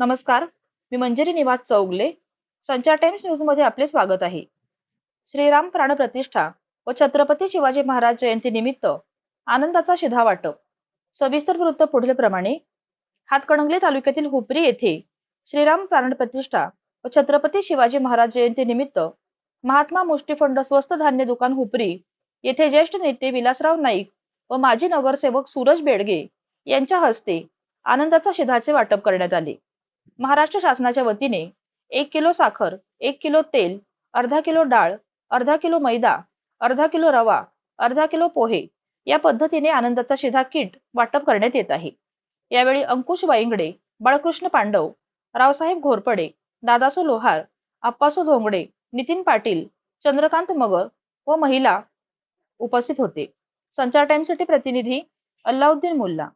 नमस्कार मी मंजरी निवास चौगले संचार टाइम्स न्यूजमध्ये आपले स्वागत आहे. श्रीराम प्राणप्रतिष्ठा व छत्रपती शिवाजी महाराज जयंती निमित्त आनंदाचा शिधा वाटप. सविस्तर वृत्त पुढील प्रमाणे. हातकणंगले तालुक्यातील हुपरी येथे श्रीराम प्राणप्रतिष्ठा व छत्रपती शिवाजी महाराज जयंती निमित्त महात्मा मुष्टीफंड स्वस्त धान्य दुकान हुपरी येथे ज्येष्ठ नेते विलासराव नाईक व माजी नगरसेवक सूरज बेडगे यांच्या हस्ते आनंदाचा शिधाचे वाटप करण्यात आले. महाराष्ट्र शासनाच्या वतीने एक किलो साखर एक किलो तेल अर्धा किलो डाळ अर्धा किलो मैदा अर्धा किलो रवा अर्धा किलो पोहे या पद्धतीने आनंदाचा शिधा किट वाटप करण्यात येत आहे. यावेळी अंकुश वाईंगडे बाळकृष्ण पांडव रावसाहेब घोरपडे दादासो लोहार आप्पासो धोंगडे नितीन पाटील चंद्रकांत मगर व महिला उपस्थित होते. संचार टाइम्ससाठी प्रतिनिधी अल्लाउद्दीन मुल्ला.